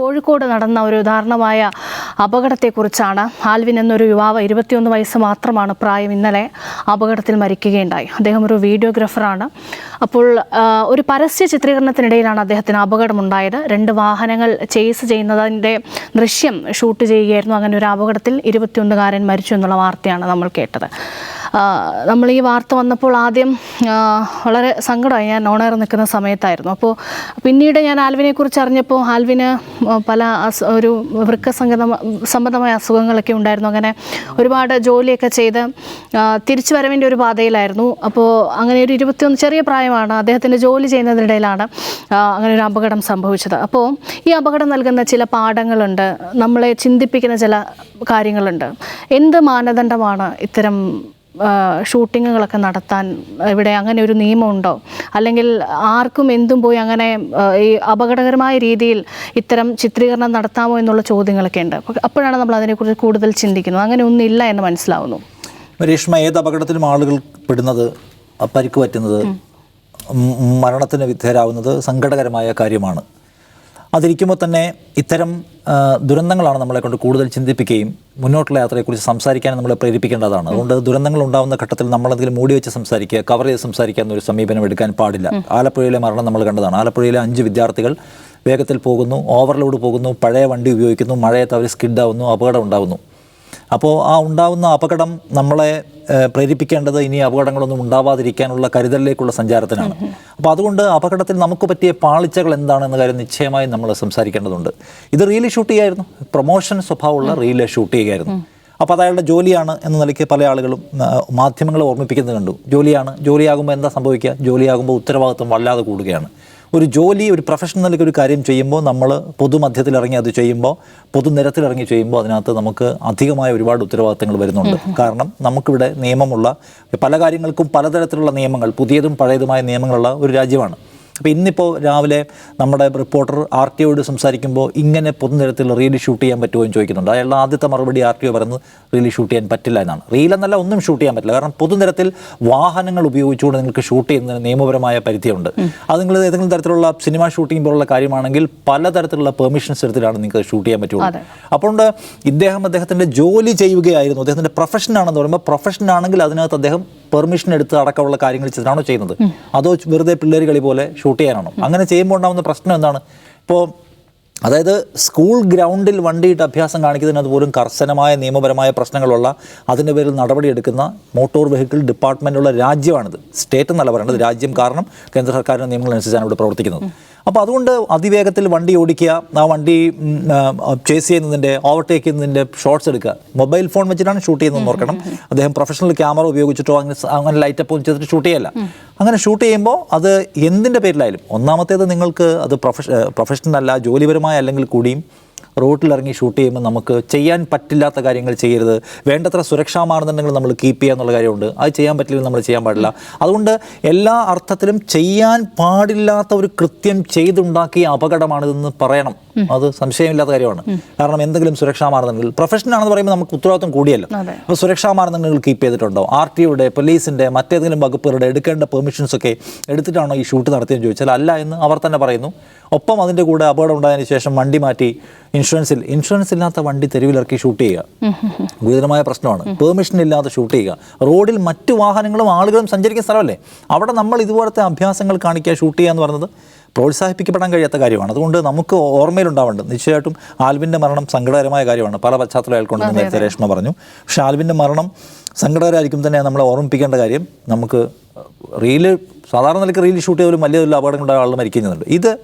കോഴിക്കോട് നടന്ന ഒരു ദാരുണമായ അപകടത്തെക്കുറിച്ചാണ് ആൽവിൻ എന്നൊരു യുവാവ് ഇരുപത്തിയൊന്ന് വയസ്സ് മാത്രമാണ് പ്രായം ഇന്നലെ അപകടത്തിൽ മരിക്കുകയുണ്ടായി. അദ്ദേഹം ഒരു വീഡിയോഗ്രാഫറാണ്. അപ്പോൾ ഒരു പരസ്യ ചിത്രീകരണത്തിനിടയിലാണ് അദ്ദേഹത്തിന് അപകടമുണ്ടായത്. രണ്ട് വാഹനങ്ങൾ ചേസ് ചെയ്യുന്നതിന്റെ ദൃശ്യം ഷൂട്ട് ചെയ്യുകയായിരുന്നു. അങ്ങനെ ഒരു അപകടത്തിൽ ഇരുപത്തിയൊന്നുകാരൻ മരിച്ചു എന്നുള്ള വാർത്തയാണ് നമ്മൾ കേട്ടത്. നമ്മൾ ഈ വാർത്ത വന്നപ്പോൾ ആദ്യം വളരെ സങ്കടമായി. ഞാൻ ഓണർ നിൽക്കുന്ന സമയത്തായിരുന്നു. അപ്പോൾ പിന്നീട് ഞാൻ ആൽവിനെ കുറിച്ച് അറിഞ്ഞപ്പോൾ ആൽവിന് പല ഒരു വൃക്ക സംബന്ധമായ അസുഖങ്ങളൊക്കെ ഉണ്ടായിരുന്നു. അങ്ങനെ ഒരുപാട് ജോലിയൊക്കെ ചെയ്ത് തിരിച്ചു വരവിന്റെ ഒരു പാതയിലായിരുന്നു. അപ്പോൾ അങ്ങനെ ഒരു ഇരുപത്തിയൊന്ന് ചെറിയ പ്രായമാണ് അദ്ദേഹത്തിന്റെ ജോലി ചെയ്യുന്നതിനിടയിലാണ് അങ്ങനെ ഒരു അപകടം സംഭവിച്ചത്. അപ്പോൾ ഈ അപകടം നൽകുന്ന ചില പാഠങ്ങളുണ്ട്. നമ്മളെ ചിന്തിപ്പിക്കുന്ന ചില കാര്യങ്ങളുണ്ട്. എന്ത് മാനദണ്ഡമാണ് ഇത്തരം ഷൂട്ടിങ്ങുകളൊക്കെ നടത്താൻ ഇവിടെ അങ്ങനെ ഒരു നിയമമുണ്ടോ? അല്ലെങ്കിൽ ആർക്കും എന്തും പോയി അങ്ങനെ ഈ അപകടകരമായ രീതിയിൽ ഇത്തരം ചിത്രീകരണം നടത്താമോ എന്നുള്ള ചോദ്യങ്ങളൊക്കെ ഉണ്ട്. അപ്പോഴാണ് നമ്മൾ അതിനെക്കുറിച്ച് കൂടുതൽ ചിന്തിക്കുന്നത്. അങ്ങനെ ഒന്നില്ല എന്ന് മനസ്സിലാവുന്നു. രേഷ്മ ഏത് അപകടത്തിലും ആളുകൾ പെടുന്നത് പരിക്ക് പറ്റുന്നത് മരണത്തിന് വിധേയരാവുന്നത് സങ്കടകരമായ കാര്യമാണ്. അതിരിക്കുമ്പോൾ തന്നെ ഇത്തരം ദുരന്തങ്ങളാണ് നമ്മളെ കൊണ്ട് കൂടുതൽ ചിന്തിപ്പിക്കുകയും മുന്നോട്ടുള്ള യാത്രയെക്കുറിച്ച് സംസാരിക്കാൻ നമ്മളെ പ്രേരിപ്പിക്കേണ്ടതാണ്. അതുകൊണ്ട് ദുരന്തങ്ങൾ ഉണ്ടാകുന്ന ഘട്ടത്തിൽ നമ്മളെന്തെങ്കിലും മൂടി വെച്ച് സംസാരിക്കുക കവർ ചെയ്ത് സംസാരിക്കുക എന്നൊരു സമീപനം എടുക്കാൻ പാടില്ല. ആലപ്പുഴയിലെ മരണം നമ്മൾ കണ്ടതാണ്. ആലപ്പുഴയിലെ അഞ്ച് വിദ്യാർത്ഥികൾ വേഗത്തിൽ പോകുന്നു ഓവർലോഡ് പോകുന്നു പഴയ വണ്ടി ഉപയോഗിക്കുന്നു മഴയത്ത് അവർ സ്കിഡാവുന്നു അപകടം ഉണ്ടാകുന്നു അപ്പോൾ ആ ഉണ്ടാവുന്ന അപകടം നമ്മളെ പ്രേരിപ്പിക്കേണ്ടത് ഇനി അപകടങ്ങളൊന്നും ഉണ്ടാവാതിരിക്കാനുള്ള കരുതലിലേക്കുള്ള സഞ്ചാരത്തിനാണ്. അപ്പോൾ അതുകൊണ്ട് അപകടത്തിൽ നമുക്ക് പറ്റിയ പാളിച്ചകൾ എന്താണെന്ന കാര്യം നിശ്ചയമായി നമ്മൾ സംസാരിക്കേണ്ടതുണ്ട്. ഇത് റീൽ ഷൂട്ട് ചെയ്യായിരുന്നു. പ്രൊമോഷൻ സ്വഭാവമുള്ള റീൽ ഷൂട്ട് ചെയ്യുകയായിരുന്നു അപ്പോൾ അത് അയാളുടെ ജോലിയാണ് എന്ന നിലയ്ക്ക് പല ആളുകളും മാധ്യമങ്ങളെ ഓർമ്മിപ്പിക്കുന്നത് കണ്ടു. ജോലിയാണ് ജോലിയാകുമ്പോൾ എന്താ സംഭവിക്കുക? ജോലിയാകുമ്പോൾ ഉത്തരവാദിത്വം വല്ലാതെ കൂടുകയാണ്. ഒരു ജോലി ഒരു പ്രൊഫഷണലിലേക്ക് ഒരു കാര്യം ചെയ്യുമ്പോൾ നമ്മൾ പൊതുമധ്യത്തിൽ ഇറങ്ങി അത് ചെയ്യുമ്പോൾ പൊതുനിരത്തിൽ ഇറങ്ങി ചെയ്യുമ്പോൾ അതിനകത്ത് നമുക്ക് അധികമായ ഒരുപാട് ഉത്തരവാദിത്തങ്ങൾ വരുന്നുണ്ട്. കാരണം നമുക്കിവിടെ നിയമമുള്ള പല കാര്യങ്ങൾക്കും പലതരത്തിലുള്ള നിയമങ്ങൾ പുതിയതും പഴയതുമായ നിയമങ്ങളുള്ള ഒരു രാജ്യമാണ്. അപ്പോൾ ഇന്നിപ്പോൾ രാവിലെ നമ്മുടെ റിപ്പോർട്ടർ ആർ ടി ഒയോട് സംസാരിക്കുമ്പോൾ ഇങ്ങനെ പൊതുനിരത്തിൽ റീൽ ഷൂട്ട് ചെയ്യാൻ പറ്റുമോ എന്ന് ചോദിക്കുന്നുണ്ട്. അയാളുടെ ആദ്യത്തെ മറുപടി ആർ ടി ഒ പറയുന്നത് റീൽ ഷൂട്ട് ചെയ്യാൻ പറ്റില്ല എന്നാണ്. റീൽ എന്നല്ല ഒന്നും ഷൂട്ട് ചെയ്യാൻ പറ്റില്ല. കാരണം പൊതുനിരത്തിൽ വാഹനങ്ങൾ ഉപയോഗിച്ചുകൊണ്ട് നിങ്ങൾക്ക് ഷൂട്ട് ചെയ്യുന്നതിന് നിയമപരമായ പരിധിയുണ്ട്. അത് നിങ്ങൾ ഏതെങ്കിലും തരത്തിലുള്ള സിനിമ ഷൂട്ടിംഗ് പോലുള്ള കാര്യമാണെങ്കിൽ പലതരത്തിലുള്ള പെർമിഷൻസ് എടുത്തിട്ടാണ് നിങ്ങൾക്ക് ഷൂട്ട് ചെയ്യാൻ പറ്റുള്ളൂ. അപ്പോണ്ട് അപ്പോൾ ഇദ്ദേഹം അദ്ദേഹത്തിന്റെ ജോലി ചെയ്യുകയായിരുന്നു. അദ്ദേഹത്തിന്റെ പ്രൊഫഷൻ ആണെന്ന് പറയുമ്പോൾ പ്രൊഫഷൻ ആണെങ്കിൽ അതിനകത്ത് അദ്ദേഹം പെർമിഷൻ എടുത്ത് അടക്കമുള്ള കാര്യങ്ങൾ ചെയ്തിട്ടാണോ ചെയ്യുന്നത്? അതോ വെറുതെ പിള്ളേർ കളി പോലെ ഷൂട്ട് ചെയ്യാനാണോ? അങ്ങനെ ചെയ്യുമ്പോൾ ഉണ്ടാകുന്ന പ്രശ്നം എന്താണ്? ഇപ്പോൾ അതായത് സ്കൂൾ ഗ്രൗണ്ടിൽ വണ്ടിയിട്ട് അഭ്യാസം കാണിക്കുന്നതിന് പോലും കർശനമായ നിയമപരമായ പ്രശ്നങ്ങളുള്ള അതിന്റെ പേരിൽ നടപടിയെടുക്കുന്ന മോട്ടോർ വെഹിക്കിൾ ഡിപ്പാർട്ട്മെന്റുള്ള രാജ്യമാണിത്. സ്റ്റേറ്റ് എന്നല്ല പറയുന്നത് രാജ്യം കാരണം കേന്ദ്ര സർക്കാരിന്റെ നിയമങ്ങളനുസരിച്ചാണ് ഇവിടെ പ്രവർത്തിക്കുന്നത്. അപ്പോൾ അതുകൊണ്ട് അതിവേഗത്തിൽ വണ്ടി ഓടിക്കുക ആ വണ്ടി ചേസ് ചെയ്യുന്നതിന്റെ ഓവർടേക്ക് ചെയ്യുന്നതിന്റെ ഷോർട്സ് എടുക്കുക. മൊബൈൽ ഫോൺ വെച്ചിട്ടാണ് ഷൂട്ട് ചെയ്യുന്നത് ഓർക്കണം. അദ്ദേഹം പ്രൊഫഷണൽ ക്യാമറ ഉപയോഗിച്ചിട്ടോ അങ്ങനെ അങ്ങനെ ലൈറ്റ് അപ്പ് ചെയ്തിട്ട് ഷൂട്ട് ചെയ്യല്ല. അങ്ങനെ ഷൂട്ട് ചെയ്യുമ്പോൾ അത് എന്തിന്റെ പേരിലായാലും ഒന്നാമത്തേത് നിങ്ങൾക്ക് അത് പ്രൊഫഷ പ്രൊഫഷണൽ അല്ല ജോലിപരമായ അല്ലെങ്കിൽ കൂടിയും റോട്ടിലിറങ്ങി ഷൂട്ട് ചെയ്യുമ്പോൾ നമുക്ക് ചെയ്യാൻ പറ്റില്ലാത്ത കാര്യങ്ങൾ ചെയ്യരുത്. വേണ്ടത്ര സുരക്ഷാ മാനദണ്ഡങ്ങൾ നമ്മൾ കീപ്പ് ചെയ്യുക എന്നുള്ള കാര്യമുണ്ട്. അത് ചെയ്യാൻ പറ്റില്ലെങ്കിൽ നമ്മൾ ചെയ്യാൻ പാടില്ല. അതുകൊണ്ട് എല്ലാ അർത്ഥത്തിലും ചെയ്യാൻ പാടില്ലാത്ത ഒരു കൃത്യം ചെയ്തുണ്ടാക്കിയ അപകടമാണിതെന്ന് പറയണം. അത് സംശയമില്ലാത്ത കാര്യമാണ്. കാരണം എന്തെങ്കിലും സുരക്ഷാ മാനദണ്ഡങ്ങൾ പ്രൊഫഷൻ ആണെന്ന് പറയുമ്പോൾ നമുക്ക് ഉത്തരവാദിത്വം കൂടിയല്ലോ. അപ്പോൾ സുരക്ഷാ മാനദണ്ഡങ്ങൾ കീപ്പ് ചെയ്തിട്ടുണ്ടോ? ആർ ടി ഒയുടെ പോലീസിന്റെ മറ്റേതെങ്കിലും വകുപ്പുകളുടെ എടുക്കേണ്ട പെർമിഷൻസ് ഒക്കെ എടുത്തിട്ടാണോ ഈ ഷൂട്ട് നടത്തിയെന്ന് ചോദിച്ചാൽ അല്ല എന്ന് അവർ തന്നെ പറയുന്നു. ഒപ്പം അതിന്റെ കൂടെ അപകടം ഉണ്ടായതിനു ശേഷം വണ്ടി മാറ്റി ഇൻഷുറൻസിൽ ഇൻഷുറൻസ് ഇല്ലാത്ത വണ്ടി തെരുവിലിറക്കി ഷൂട്ട് ചെയ്യുക. ഗുരുതരമായ പ്രശ്നമാണ്. പെർമിഷൻ ഇല്ലാതെ ഷൂട്ട് ചെയ്യുക. റോഡിൽ മറ്റു വാഹനങ്ങളും ആളുകളും സഞ്ചരിക്കുന്ന സ്ഥലമല്ലേ? അവിടെ നമ്മൾ ഇതുപോലത്തെ അഭ്യാസങ്ങൾ കാണിക്കുക ഷൂട്ട് ചെയ്യുക എന്ന് പറയുന്നത് പ്രോത്സാഹിപ്പിക്കപ്പെടാൻ കഴിയാത്ത കാര്യമാണ്. അതുകൊണ്ട് നമുക്ക് ഓർമ്മയിലുണ്ടാവേണ്ടത് നിശ്ചയമായിട്ടും ആൽവിന്റെ മരണം സങ്കടകരമായ കാര്യമാണ്. പല പശ്ചാത്തലം അയാൾക്കുണ്ടെന്ന് നേരത്തെ രേഷ്മ പറഞ്ഞു. പക്ഷേ ആൽവിന്റെ മരണം സങ്കടകരമായിരിക്കും തന്നെ നമ്മളെ ഓർമ്മിപ്പിക്കേണ്ട കാര്യം. നമുക്ക് റീൽ സാധാരണ നിലയ്ക്ക് റീൽ ഷൂട്ട് ചെയ്താലും വലിയ വലിയ അപകടങ്ങളുണ്ടായ ആളുകൾ മരിക്കുന്നുണ്ട്. ഇത്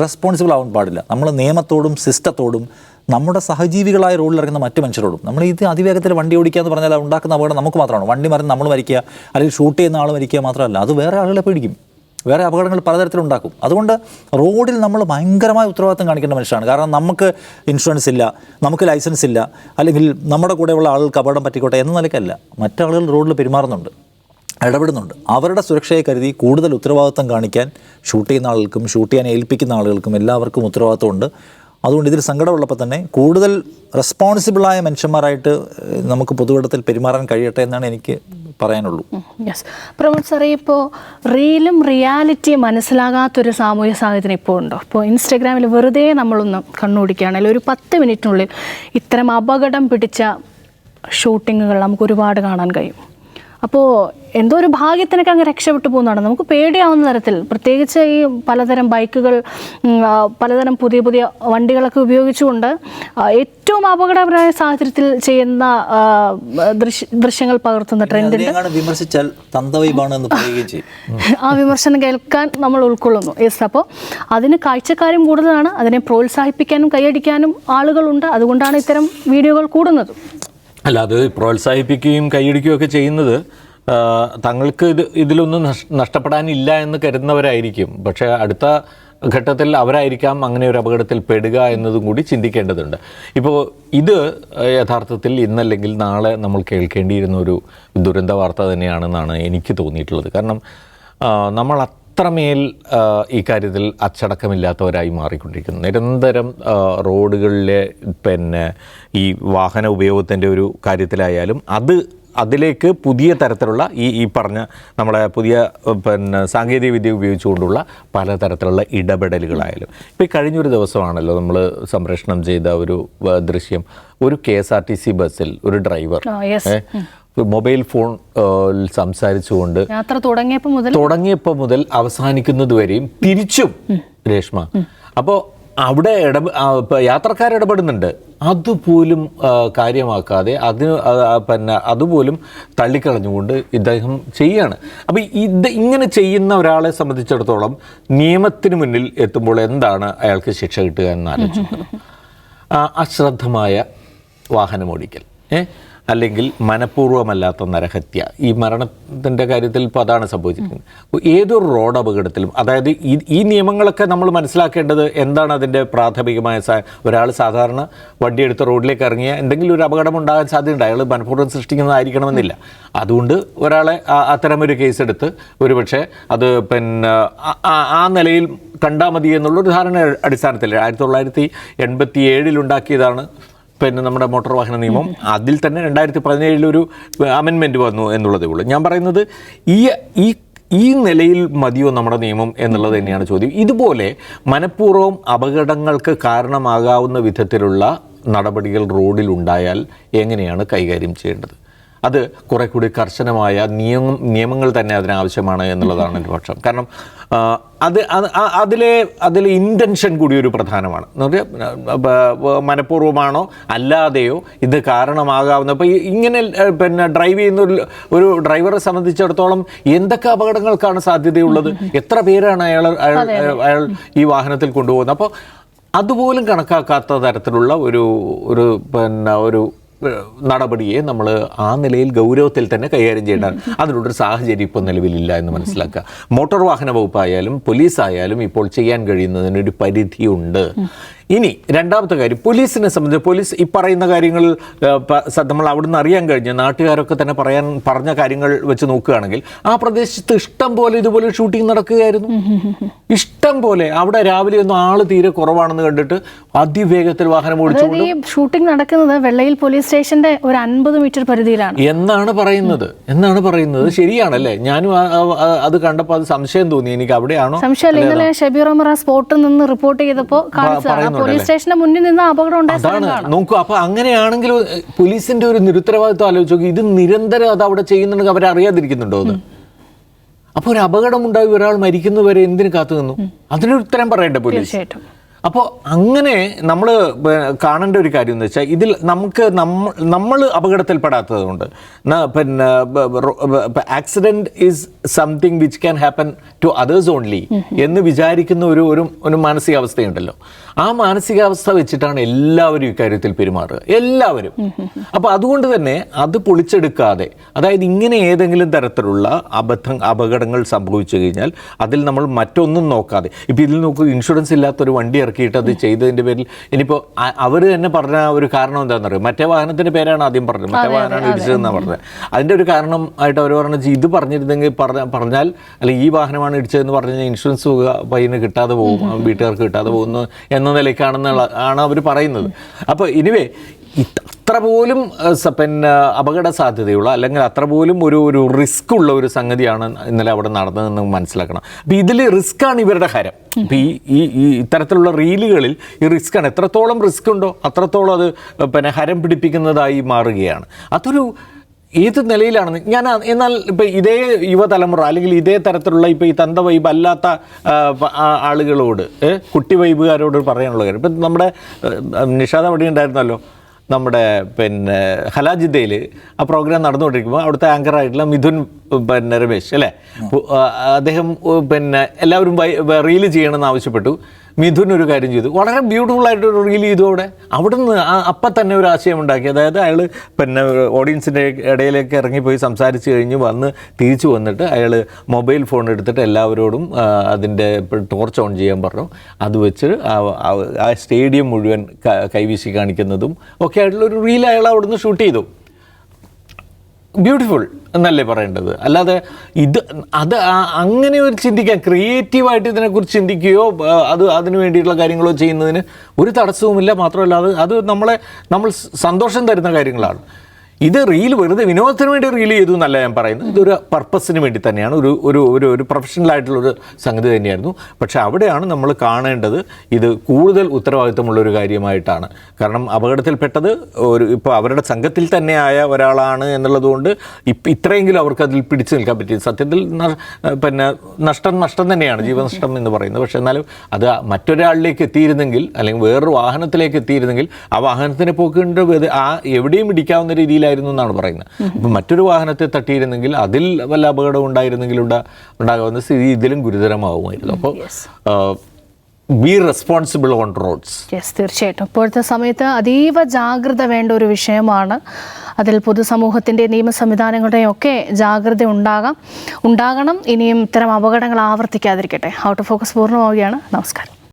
റെസ്പോൺസിബിൾ ആവാൻ പാടില്ല. നമ്മൾ നിയമത്തോടും സിസ്റ്റത്തോടും നമ്മുടെ സഹജീവികളായ റോഡിൽ ഇറങ്ങുന്ന മറ്റു മനുഷ്യരോടും നമ്മൾ ഇത് അതിവേഗത്തിൽ വണ്ടി ഓടിക്കുക എന്ന് പറഞ്ഞാൽ ഉണ്ടാക്കുന്ന അപകടം നമുക്ക് മാത്രമാണ്. വണ്ടി മറിഞ്ഞ് നമ്മൾ മരിക്കുക അല്ലെങ്കിൽ ഷൂട്ട് ചെയ്യുന്ന ആൾ മരിക്കുക മാത്രമല്ല അത് വേറെ ആളുകളെ പേടിക്കും. വേറെ അപകടങ്ങൾ പലതരത്തിലുണ്ടാക്കും. അതുകൊണ്ട് റോഡിൽ നമ്മൾ ഭയങ്കരമായ ഉത്തരവാദിത്തം കാണിക്കേണ്ട മനുഷ്യരാണ്. കാരണം നമുക്ക് ഇൻഷുറൻസ് ഇല്ല നമുക്ക് ലൈസൻസ് ഇല്ല അല്ലെങ്കിൽ നമ്മുടെ കൂടെയുള്ള ആളുകൾക്ക് അപകടം പറ്റിക്കോട്ടെ എന്ന നിലയ്ക്കല്ല. മറ്റാളുകൾ റോഡിൽ പെരുമാറുന്നുണ്ട് ഇടപെടുന്നുണ്ട്. അവരുടെ സുരക്ഷയെ കരുതി കൂടുതൽ ഉത്തരവാദിത്തം കാണിക്കാൻ ഷൂട്ട് ചെയ്യുന്ന ആളുകൾക്കും ഷൂട്ട് ചെയ്യാൻ ഏൽപ്പിക്കുന്ന ആളുകൾക്കും എല്ലാവർക്കും ഉത്തരവാദിത്തമുണ്ട്. അതുകൊണ്ട് ഇതിൽ സങ്കടമുള്ളപ്പോൾ തന്നെ കൂടുതൽ റെസ്പോൺസിബിളായ മനുഷ്യന്മാരായിട്ട് നമുക്ക് പൊതുവിടത്തിൽ പെരുമാറാൻ കഴിയട്ടെ എന്നാണ് എനിക്ക് പറയാനുള്ളൂ. യെസ് പ്രമോദ് സാറേ ഇപ്പോൾ റീലും റിയാലിറ്റിയും മനസ്സിലാകാത്തൊരു സാമൂഹ്യ സാഹചര്യം ഇപ്പോൾ ഉണ്ടോ? ഇപ്പോൾ ഇൻസ്റ്റഗ്രാമിൽ വെറുതെ നമ്മളൊന്ന് കണ്ണുപിടിക്കുകയാണെങ്കിൽ ഒരു പത്ത് മിനിറ്റിനുള്ളിൽ ഇത്തരം അപകടം പിടിച്ച ഷൂട്ടിങ്ങുകൾ നമുക്ക് ഒരുപാട് കാണാൻ കഴിയും. അപ്പോൾ എന്തോ ഒരു ഭാഗ്യത്തിനൊക്കെ അങ്ങ് രക്ഷപ്പെട്ടു പോകുന്നതാണ്. നമുക്ക് പേടിയാവുന്ന തരത്തിൽ പ്രത്യേകിച്ച് ഈ പലതരം ബൈക്കുകൾ പലതരം പുതിയ പുതിയ വണ്ടികളൊക്കെ ഉപയോഗിച്ചുകൊണ്ട് ഏറ്റവും അപകടപരമായ സാഹചര്യത്തിൽ ചെയ്യുന്ന ദൃശ്യങ്ങൾ പകർത്തുന്ന ട്രെൻഡ് അതിനെങ്ങാണ് വിമർശിച്ചാൽ തന്തവൈബാണ് എന്ന് പറയുകയും ചെയ്യും. ആ വിമർശനം കേൾക്കാൻ നമ്മൾ ഉൾക്കൊള്ളുന്നു. യെസ് അപ്പോൾ അതിന് കാഴ്ചക്കാരും കൂടുതലാണ്. അതിനെ പ്രോത്സാഹിപ്പിക്കാനും കൈയടിക്കാനും ആളുകളുണ്ട്. അതുകൊണ്ടാണ് ഇത്തരം വീഡിയോകൾ കൂടുന്നത്. അല്ല അത് പ്രോത്സാഹിപ്പിക്കുകയും കൈയടിക്കുകയും ഒക്കെ ചെയ്യുന്നത് തങ്ങൾക്ക് ഇത് ഇതിലൊന്നും നഷ്- നഷ്ടപ്പെടാനില്ല എന്ന് കരുതുന്നവരായിരിക്കും. പക്ഷേ അടുത്ത ഘട്ടത്തിൽ അവരായിരിക്കാം അങ്ങനെ ഒരു അപകടത്തിൽ പെടുക എന്നതും കൂടി ചിന്തിക്കേണ്ടതുണ്ട്. ഇപ്പോൾ ഇത് യഥാർത്ഥത്തിൽ ഇന്നല്ലെങ്കിൽ നാളെ നമ്മൾ കേൾക്കേണ്ടിയിരുന്ന ഒരു ദുരന്ത വാർത്ത തന്നെയാണെന്നാണ് എനിക്ക് തോന്നിയിട്ടുള്ളത്. കാരണം നമ്മൾ അത്രമേൽ ഈ കാര്യത്തിൽ അച്ചടക്കമില്ലാത്തവരായി മാറിക്കൊണ്ടിരിക്കുന്നു. നിരന്തരം റോഡുകളിലെ പിന്നെ ഈ വാഹന ഉപയോഗത്തിന്റെ ഒരു കാര്യത്തിലായാലും അത് അതിലേക്ക് പുതിയ തരത്തിലുള്ള ഈ ഈ പറഞ്ഞ നമ്മളെ പുതിയ പിന്നെ സാങ്കേതിക വിദ്യ ഉപയോഗിച്ചുകൊണ്ടുള്ള പലതരത്തിലുള്ള ഇടപെടലുകളായാലും. ഇപ്പോൾ കഴിഞ്ഞൊരു ദിവസമാണല്ലോ നമ്മൾ സംപ്രേഷണം ചെയ്ത ഒരു ദൃശ്യം. ഒരു K S R T C ബസ്സിൽ ഒരു ഡ്രൈവർ. മൊബൈൽ ഫോൺ സംസാരിച്ചുകൊണ്ട് യാത്ര തുടങ്ങിയപ്പോൾ മുതൽ? തുടങ്ങിയപ്പോൾ മുതൽ അവസാനിക്കുന്നത് വരെയും തിരിച്ചും രേഷ്മ. അപ്പോൾ അവിടെ ഇട യാത്രക്കാർ ഇടപെടുന്നുണ്ട്. അതുപോലും കാര്യമാക്കാതെ അതിന് പിന്നെ അതുപോലും തള്ളിക്കളഞ്ഞുകൊണ്ട് ഇദ്ദേഹം ചെയ്യാണ്. അപ്പോൾ ഇത് ഇങ്ങനെ ചെയ്യുന്ന ഒരാളെ സംബന്ധിച്ചിടത്തോളം നിയമത്തിന് മുന്നിൽ എത്തുമ്പോൾ എന്താണ് അയാൾക്ക് ശിക്ഷ കിട്ടുക എന്ന് ആലോചിക്കുന്നത് അശ്രദ്ധമായ വാഹനമോടിക്കൽ. ഏ? അല്ലെങ്കിൽ മനഃപൂർവമല്ലാത്ത നരഹത്യ. ഈ മരണത്തിന്റെ കാര്യത്തിൽ ഇപ്പോൾ അതാണ് സംഭവിച്ചിരിക്കുന്നത്. അപ്പോൾ ഏതൊരു റോഡ് അപകടത്തിലും അതായത് ഈ ഈ നിയമങ്ങളൊക്കെ നമ്മൾ മനസ്സിലാക്കേണ്ടത് എന്താണ് അതിന്റെ പ്രാഥമികമായ ഒരാൾ സാധാരണ വണ്ടിയെടുത്ത് റോഡിലേക്ക് ഇറങ്ങിയ എന്തെങ്കിലും ഒരു അപകടം ഉണ്ടാകാൻ സാധ്യതയുണ്ട്. അയാൾ മനഃപൂർവം സൃഷ്ടിക്കുന്നതായിരിക്കണമെന്നില്ല. അതുകൊണ്ട് ഒരാളെ അത്തരമൊരു കേസ് എടുത്ത് ഒരുപക്ഷെ അത് പിന്നെ ആ നിലയിൽ കണ്ടാൽ മതി എന്നുള്ളൊരു ധാരണ അടിസ്ഥാനത്തിൽ ആയിരത്തി തൊള്ളായിരത്തി എൺപത്തി ഏഴിലുണ്ടാക്കിയതാണ് പിന്നെ നമ്മുടെ മോട്ടോർ വാഹന നിയമം അതിൽ തന്നെ രണ്ടായിരത്തി പതിനേഴിലൊരു അമെൻമെന്റ് വന്നു എന്നുള്ളതേ ഉള്ളൂ. ഞാൻ പറയുന്നത് ഈ ഈ ഈ നിലയിൽ മതിയോ നമ്മുടെ നിയമം എന്നുള്ളത് തന്നെയാണ് ചോദ്യം. ഇതുപോലെ മനഃപൂർവം അപകടങ്ങൾക്ക് കാരണമാകാവുന്ന വിധത്തിലുള്ള നടപടികൾ റോഡിൽ ഉണ്ടായാൽ എങ്ങനെയാണ് കൈകാര്യം ചെയ്യേണ്ടത്? അത് കുറെ കൂടി കർശനമായ നിയമം നിയമങ്ങൾ തന്നെ അതിനാവശ്യമാണ് എന്നുള്ളതാണ് എന്റെ പക്ഷം. കാരണം അത് അത് അതിലെ അതിലെ ഇന്റൻഷൻ കൂടി ഒരു പ്രധാനമാണ്. എന്ന് പറഞ്ഞാൽ മനഃപൂർവമാണോ അല്ലാതെയോ ഇത് കാരണമാകാവുന്ന അപ്പോൾ ഇങ്ങനെ പിന്നെ ഡ്രൈവ് ചെയ്യുന്ന ഒരു ഡ്രൈവറെ സംബന്ധിച്ചിടത്തോളം എന്തൊക്കെ അപകടങ്ങൾക്കാണ് സാധ്യതയുള്ളത്? എത്ര പേരാണ് അയാൾ അയാൾ അയാൾ ഈ വാഹനത്തിൽ കൊണ്ടുപോകുന്നത്? അപ്പോൾ അതുപോലും കണക്കാക്കാത്ത തരത്തിലുള്ള ഒരു ഒരു പിന്നെ ഒരു നടപടിയെ നമ്മൾ ആ നിലയിൽ ഗൗരവത്തിൽ തന്നെ കൈകാര്യം ചെയ്യേണ്ടതാണ്. അതിനുള്ളൊരു സാഹചര്യം ഇപ്പോൾ നിലവിലില്ല എന്ന് മനസ്സിലാക്കുക. മോട്ടോർ വാഹന വകുപ്പായാലും പോലീസ് ആയാലും ഇപ്പോൾ ചെയ്യാൻ കഴിയുന്നതിനൊരു പരിധിയുണ്ട്. ഇനി രണ്ടാമത്തെ കാര്യം പോലീസിനെ സംബന്ധിച്ച് പോലീസ് ഈ പറയുന്ന കാര്യങ്ങൾ നമ്മൾ അവിടെ നിന്ന് നമ്മൾ അവിടുന്ന് അറിയാൻ കഴിഞ്ഞ. നാട്ടുകാരൊക്കെ തന്നെ പറയാൻ പറഞ്ഞ കാര്യങ്ങൾ വെച്ച് നോക്കുകയാണെങ്കിൽ ആ പ്രദേശത്ത് ഇഷ്ടം പോലെ ഇതുപോലെ ഷൂട്ടിംഗ് നടക്കുകയായിരുന്നു. ഇഷ്ടം പോലെ. അവിടെ രാവിലെ ഒന്നും ആൾ തീരെ കുറവാണെന്ന് കണ്ടിട്ട് അതിവേഗത്തിൽ വാഹനം ഓടിച്ചു ഷൂട്ടിംഗ് നടക്കുന്നത് വെള്ളയിൽ പോലീസ് സ്റ്റേഷന്റെ ഒരു അൻപത് മീറ്റർ പരിധിയിലാണ്. എന്നാണ് പറയുന്നത്. എന്നാണ് പറയുന്നത്. ശരിയാണല്ലേ? ഞാനും അത് കണ്ടപ്പോൾ അത് സംശയം തോന്നി. എനിക്ക് അവിടെയാണോ സംശയം ഇന്നലെ ഷബീർ സ്പോട്ടിൽ നിന്ന് റിപ്പോർട്ട് ചെയ്തപ്പോൾ കാണിച്ചതാണ്. പോലീസ് സ്റ്റേഷന്റെ മുന്നിൽ നിന്ന് അപകടം ഉണ്ടായ നോക്കൂ അപ്പൊ അങ്ങനെയാണെങ്കിൽ പോലീസിന്റെ ഒരു നിരുത്തരവാദിത്വം ആലോചിച്ച് നോക്കി. ഇത് നിരന്തരം അത് അവിടെ ചെയ്യുന്നുണ്ടെങ്കിൽ അവരറിയാതിരിക്കുന്നുണ്ടോ അറിയാതിരിക്കുന്നുണ്ടോ അപ്പൊ ഒരു അപകടം ഉണ്ടായി ഒരാൾ മരിക്കുന്നവരെ എന്തിനു കാത്തു നിന്നു? അതിനൊരു ഉത്തരം പറയണ്ടേ പോലീസ്? അപ്പോൾ അങ്ങനെ നമ്മൾ കാണേണ്ട ഒരു കാര്യം എന്ന് വെച്ചാൽ ഇതിൽ നമുക്ക് നമ്മൾ അപകടത്തിൽപ്പെടാത്തതുകൊണ്ട്. അപകടത്തിൽപ്പെടാത്തത് കൊണ്ട് പിന്നെ accident is something which can happen to others only എന്ന് വിചാരിക്കുന്ന ഒരു ഒരു മാനസികാവസ്ഥയുണ്ടല്ലോ. ആ മാനസികാവസ്ഥ വെച്ചിട്ടാണ് എല്ലാവരും ഇക്കാര്യത്തിൽ പെരുമാറുക. എല്ലാവരും. അപ്പോൾ അതുകൊണ്ട് തന്നെ അത് പൊളിച്ചെടുക്കാതെ അതായത് ഇങ്ങനെ ഏതെങ്കിലും തരത്തിലുള്ള അബദ്ധം അപകടങ്ങൾ സംഭവിച്ചു കഴിഞ്ഞാൽ അതിൽ നമ്മൾ മറ്റൊന്നും നോക്കാതെ ഇപ്പം ഇതിൽ നോക്കുക ഇൻഷുറൻസ് ഇല്ലാത്തൊരു വണ്ടി ഇറക്കിയിട്ട് അത് ചെയ്തതിന്റെ പേരിൽ ഇനിയിപ്പോൾ അവർ തന്നെ പറഞ്ഞ ഒരു കാരണം എന്താണെന്ന് അറിയാം മറ്റേ വാഹനത്തിന്റെ പേരാണ് ആദ്യം പറഞ്ഞത്. മറ്റേ വാഹനമാണ് ഇടിച്ചതെന്നാണ് പറഞ്ഞത്. അതിന്റെ ഒരു കാരണം ആയിട്ട് അവർ പറഞ്ഞത് ഇത് പറഞ്ഞിരുന്നെങ്കിൽ പറഞ്ഞാൽ അല്ലെങ്കിൽ ഈ വാഹനമാണ് ഇടിച്ചതെന്ന് പറഞ്ഞാൽ ഇൻഷുറൻസ് തുക പയ്യന് കിട്ടാതെ പോകും വീട്ടുകാർക്ക് കിട്ടാതെ പോകുന്നു എന്ന നിലയ്ക്കാണെന്നുള്ള ആണ് അവർ പറയുന്നത്. അപ്പോൾ ഇനിവേ അത്ര പോലും പിന്നെ അപകട സാധ്യതയുള്ള അല്ലെങ്കിൽ അത്ര പോലും ഒരു ഒരു റിസ്ക് ഉള്ള ഒരു സംഗതിയാണ് ഇന്നലെ അവിടെ നടന്നതെന്ന് മനസ്സിലാക്കണം. അപ്പം ഇതിൽ റിസ്ക്കാണ് ഇവരുടെ ഹരം. അപ്പം ഈ ഈ ഇത്തരത്തിലുള്ള റീലുകളിൽ ഈ റിസ്ക്കാണ് എത്രത്തോളം റിസ്ക് ഉണ്ടോ അത്രത്തോളം അത് പിന്നെ ഹരം പിടിപ്പിക്കുന്നതായി മാറുകയാണ്. അതൊരു ഏത് നിലയിലാണ് ഞാൻ എന്നാൽ ഇപ്പം ഇതേ യുവതലമുറ അല്ലെങ്കിൽ ഇതേ തരത്തിലുള്ള ഇപ്പം ഈ തന്ത വൈബ് അല്ലാത്ത ആളുകളോട് കുട്ടി വൈബുകാരോട് പറയാനുള്ള കാര്യം. ഇപ്പം നമ്മുടെ നിഷാദ് അവിടെ ഉണ്ടായിരുന്നല്ലോ. നമ്മുടെ പിന്നെ ഹലാജിദ്ദയിൽ ആ പ്രോഗ്രാം നടന്നുകൊണ്ടിരിക്കുമ്പോൾ അവിടുത്തെ ആങ്കറായിട്ടുള്ള മിഥുൻ പിന്നെ രമേശ് അല്ലേ? അദ്ദേഹം പിന്നെ എല്ലാവരും റീൽ ചെയ്യണമെന്ന് ആവശ്യപ്പെട്ടു. മിഥുൻ ഒരു കാര്യം ചെയ്തു. വളരെ ബ്യൂട്ടിഫുൾ ആയിട്ട് റീൽ ചെയ്തു അവിടെ. അവിടുന്ന് അപ്പം തന്നെ ഒരു ആശയം ഉണ്ടാക്കി അതായത് അയാൾ പിന്നെ ഓഡിയൻസിന്റെ ഇടയിലേക്ക് ഇറങ്ങിപ്പോയി സംസാരിച്ച് കഴിഞ്ഞ് വന്ന് തിരിച്ചു വന്നിട്ട് അയാൾ മൊബൈൽ ഫോൺ എടുത്തിട്ട് എല്ലാവരോടും അതിന്റെ ടോർച്ച് ഓൺ ചെയ്യാൻ പറഞ്ഞു. അത് വെച്ച് ആ- സ്റ്റേഡിയം മുഴുവൻ കൈവീശി കാണിക്കുന്നതും ഒക്കെ ആയിട്ടുള്ള ഒരു റീൽ അയാൾ അവിടുന്ന് ഷൂട്ട് ചെയ്തു. ബ്യൂട്ടിഫുൾ എന്നല്ലേ പറയേണ്ടത്? അല്ലാതെ ഇത് അത് അങ്ങനെ ഒരു ചിന്തിക്കാൻ ക്രിയേറ്റീവായിട്ട് ഇതിനെക്കുറിച്ച് ചിന്തിക്കുകയോ അത് അതിനു വേണ്ടിയിട്ടുള്ള കാര്യങ്ങളോ ചെയ്യുന്നതിന് ഒരു തടസ്സവുമില്ല. മാത്രമല്ല അത് അത് നമ്മളെ നമ്മൾ സന്തോഷം തരുന്ന കാര്യങ്ങളാണ്. ഇത് റീൽ വെറുതെ വിനോദത്തിന് വേണ്ടി റീൽ ചെയ്തു എന്നല്ല ഞാൻ പറയുന്നത്. ഇതൊരു പർപ്പസിന് വേണ്ടി തന്നെയാണ്. ഒരു ഒരു ഒരു ഒരു പ്രൊഫഷണൽ ആയിട്ടുള്ളൊരു സംഗതി തന്നെയായിരുന്നു. പക്ഷെ അവിടെയാണ് നമ്മൾ കാണേണ്ടത് ഇത് കൂടുതൽ ഉത്തരവാദിത്തമുള്ളൊരു കാര്യമായിട്ടാണ്. കാരണം അപകടത്തിൽപ്പെട്ടത് ഒരു ഇപ്പോൾ അവരുടെ സംഘത്തിൽ തന്നെ ആയ ഒരാളാണ് എന്നുള്ളതുകൊണ്ട് ഇപ്പം ഇത്രയെങ്കിലും അവർക്ക് അതിൽ പിടിച്ചു നിൽക്കാൻ പറ്റി. സത്യത്തിൽ പിന്നെ നഷ്ടം നഷ്ടം തന്നെയാണ് ജീവനഷ്ടം എന്ന് പറയുന്നത്. പക്ഷെ എന്നാലും അത് മറ്റൊരാളിലേക്ക് എത്തിയിരുന്നെങ്കിൽ അല്ലെങ്കിൽ വേറൊരു വാഹനത്തിലേക്ക് എത്തിയിരുന്നെങ്കിൽ ആ വാഹനത്തിനെ പോക്കേണ്ട ആ എവിടെയും ഇടിക്കാവുന്ന രീതിയിലായിരുന്നു എന്നാണ് പറയുന്നത്. അപ്പം മറ്റൊരു വാഹനത്തെ തട്ടിയിരുന്നെങ്കിൽ അതിൽ വല്ല അപകടം ഉണ്ടായിരുന്നെങ്കിൽ ഉണ്ടാ ഉണ്ടാകാവുന്ന സ്ഥിതി ഇതിലും ഗുരുതരമാവുമായിരുന്നു. അപ്പോൾ be responsible on roads yes തീർച്ചയായിട്ടും. ഇപ്പോഴത്തെ സമയത്ത് അതീവ ജാഗ്രത വേണ്ട ഒരു വിഷയമാണ്. അതിൽ പൊതുസമൂഹത്തിന്റെ നിയമ സംവിധാനങ്ങളുടെയും ഒക്കെ ജാഗ്രത ഉണ്ടാകാം. ഉണ്ടാകണം. ഇനിയും ഇത്തരം അപകടങ്ങൾ ആവർത്തിക്കാതിരിക്കട്ടെ. ഔട്ട് ഓഫ് ഫോക്കസ് പൂർണമാവുകയാണ്. നമസ്കാരം.